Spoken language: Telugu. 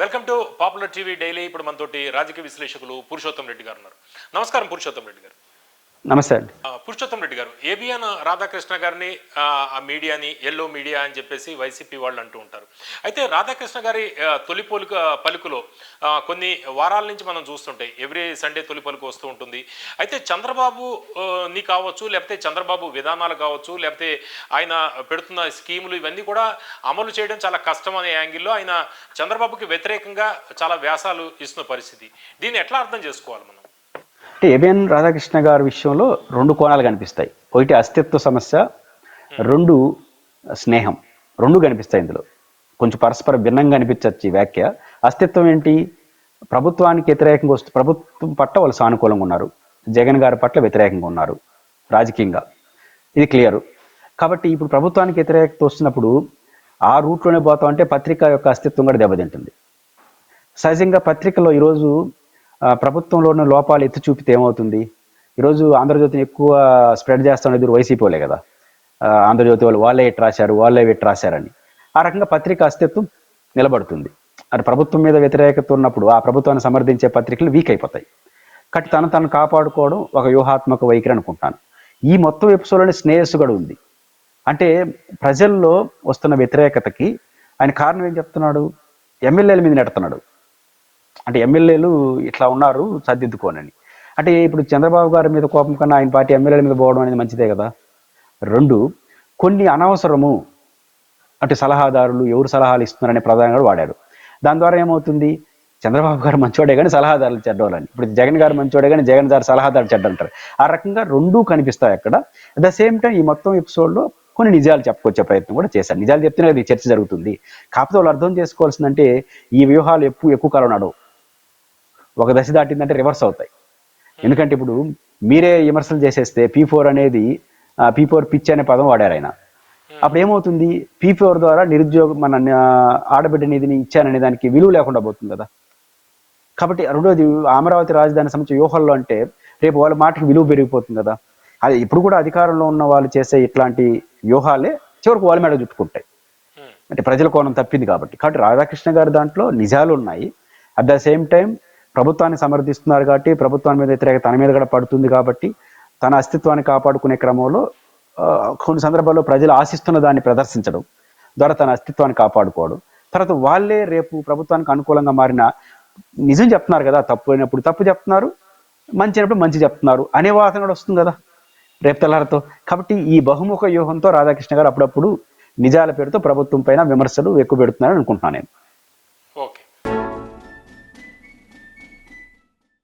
Welcome to popular TV daily. ఇప్పుడు మనతోటి రాజకీయ విశ్లేషకులు పురుషోత్తం రెడ్డి గారు ఉన్నారు. నమస్కారం పురుషోత్తం రెడ్డి గారు. నమస్తే అండి. పురుషోత్తం రెడ్డి గారు ఏబిఎన్ రాధాకృష్ణ గారిని ఆ, మీడియాని ఎల్లో మీడియా అని చెప్పేసి వైసీపీ వాళ్ళు అంటూ ఉంటారు. అయితే రాధాకృష్ణ గారి తొలి పలుకు పలుకులో కొన్ని వారాల నుంచి మనం చూస్తుంటాయి ఎవ్రీ సండే తొలి పలుకు వస్తూ ఉంటుంది. అయితే చంద్రబాబు ని కావచ్చు లేకపోతే చంద్రబాబు విధానాలు కావచ్చు లేకపోతే ఆయన పెడుతున్న స్కీములు ఇవన్నీ కూడా అమలు చేయడం చాలా కష్టం అనే యాంగిల్లో ఆయన చంద్రబాబుకి వ్యతిరేకంగా చాలా వ్యాసాలు ఇస్తున్న పరిస్థితి. దీన్ని ఎట్లా అర్థం చేసుకోవాలి మనం? అంటే ఏబిఎన్ రాధాకృష్ణ గారి విషయంలో రెండు కోణాలు కనిపిస్తాయి. ఒకటి అస్తిత్వ సమస్య రెండు స్నేహం. రెండు కనిపిస్తాయి ఇందులో. కొంచెం పరస్పర భిన్నంగా అనిపించవచ్చు ఈ వ్యాఖ్య. అస్తిత్వం ఏంటి? ప్రభుత్వానికి వ్యతిరేకంగా వస్తూ ప్రభుత్వం పట్ల వాళ్ళు సానుకూలంగా ఉన్నారు. జగన్ గారి పట్ల వ్యతిరేకంగా ఉన్నారు. రాజకీయంగా. ఇది క్లియర్. కాబట్టి ఇప్పుడు ప్రభుత్వానికి వ్యతిరేకత వస్తున్నప్పుడు ఆ రూట్లోనే పోతాం అంటే పత్రిక యొక్క అస్తిత్వం కూడా దెబ్బతింటుంది. సహజంగా పత్రికలో ఈరోజు ప్రభుత్వంలోని లోపాలు ఎత్తి చూపితే ఏమవుతుంది? ఈరోజు ఆంధ్రజ్యోతిని ఎక్కువ స్ప్రెడ్ చేస్తున్నది వైసీపీ కదా. ఆంధ్రజ్యోతి వాళ్ళు వాళ్ళే ఇటు రాశారు వాళ్ళే ఇట్ రాశారని. ఆ రకంగా పత్రిక అస్తిత్వం నిలబడుతుంది. అది ప్రభుత్వం మీద వ్యతిరేకత ఉన్నప్పుడు ఆ ప్రభుత్వాన్ని సమర్థించే పత్రికలు వీక్ అయిపోతాయి. కట్ తను తను కాపాడుకోవడం ఒక వ్యూహాత్మక వైఖరి అనుకుంటాను. ఈ మొత్తం ఎపిసోడ్లోనే స్నేహసుగడు కూడా ఉంది. అంటే ప్రజల్లో వస్తున్న వ్యతిరేకతకి ఆయన కారణం ఏం చెప్తున్నాడు? ఎమ్మెల్యేల మీద నెడుతున్నాడు. అంటే ఎమ్మెల్యేలు ఇట్లా ఉన్నారు సర్దిద్దుకోనని. అంటే ఇప్పుడు చంద్రబాబు గారి మీద కోపం కన్నా ఆయన పార్టీ ఎమ్మెల్యేల మీద పోవడం అనేది మంచిదే కదా? రెండు కొన్ని అనవసరము అంటే సలహాదారులు ఎవరు సలహాలు ఇస్తున్నారనే ప్రధానంగా వాడారు దాని ద్వారా ఏమవుతుంది? చంద్రబాబు గారు మంచోడే కానీ సలహాదారులు చెడ్డవాళ్ళని ఇప్పుడు జగన్ గారు మంచోడే కానీ జగన్ గారు సలహాదారు చెడ్డ అంటారు ఆ రకంగా రెండూ కనిపిస్తాయి అక్కడ. అట్ ద సేమ్ టైం ఈ మొత్తం ఎపిసోడ్లో కొన్ని నిజాలు చెప్పుకొచ్చే ప్రయత్నం కూడా చేశారు. నిజాలు చెప్తేనే అది చర్చ జరుగుతుంది. కాకపోతే వాళ్ళు అర్థం చేసుకోవాల్సిందంటే ఈ వ్యూహాలు ఎక్కువ ఎక్కువ కాలం నడవు. ఒక దశ దాటిందంటే రివర్స్ అవుతాయి. ఎందుకంటే ఇప్పుడు మీరే విమర్శలు చేసేస్తే పీ ఫోర్ అనేది పీ ఫోర్ పిచ్ అనే పదం వాడారు ఆయన. అప్పుడు ఏమవుతుంది? పీ ఫోర్ ద్వారా నిరుద్యోగం మన ఆడబిడ్డ నిధిని ఇచ్చాననే దానికి విలువ లేకుండా పోతుంది కదా. కాబట్టి రెండోది అమరావతి రాజధాని సంబంధించిన వ్యూహాల్లో అంటే రేపు వాళ్ళ మాటకి విలువ పెరిగిపోతుంది కదా. అది ఇప్పుడు కూడా అధికారంలో ఉన్న వాళ్ళు చేసే ఇట్లాంటి వ్యూహాలే చివరికి వాళ్ళ మీద చుట్టుకుంటాయి. హ్మ్. అంటే ప్రజల కోణం తప్పింది కాబట్టి. కాబట్టి రాధాకృష్ణ గారి దాంట్లో నిజాలు ఉన్నాయి. అట్ ద సేమ్ టైం ప్రభుత్వాన్ని సమర్థిస్తున్నారు కాబట్టి ప్రభుత్వాన్ని మీద వ్యతిరేకత తన మీద కూడా పడుతుంది కాబట్టి తన అస్తిత్వాన్ని కాపాడుకునే క్రమంలో ఆ, కొన్ని సందర్భాల్లో ప్రజలు ఆశిస్తున్న దాన్ని ప్రదర్శించడం ద్వారా తన అస్తిత్వాన్ని కాపాడుకోవడం. తర్వాత వాళ్ళే రేపు ప్రభుత్వానికి అనుకూలంగా మారిన నిజం చెప్తున్నారు కదా తప్పు అయినప్పుడు తప్పు చెప్తున్నారు మంచి అయినప్పుడు మంచి చెప్తున్నారు అనే వాదన కూడా వస్తుంది కదా రేపు తెల్లారితో. కాబట్టి ఈ బహుముఖ వ్యూహంతో రాధాకృష్ణ గారు అప్పుడప్పుడు నిజాల పేరుతో ప్రభుత్వం పైన విమర్శలు ఎక్కువ పెడుతున్నారని అనుకుంటున్నాను నేను.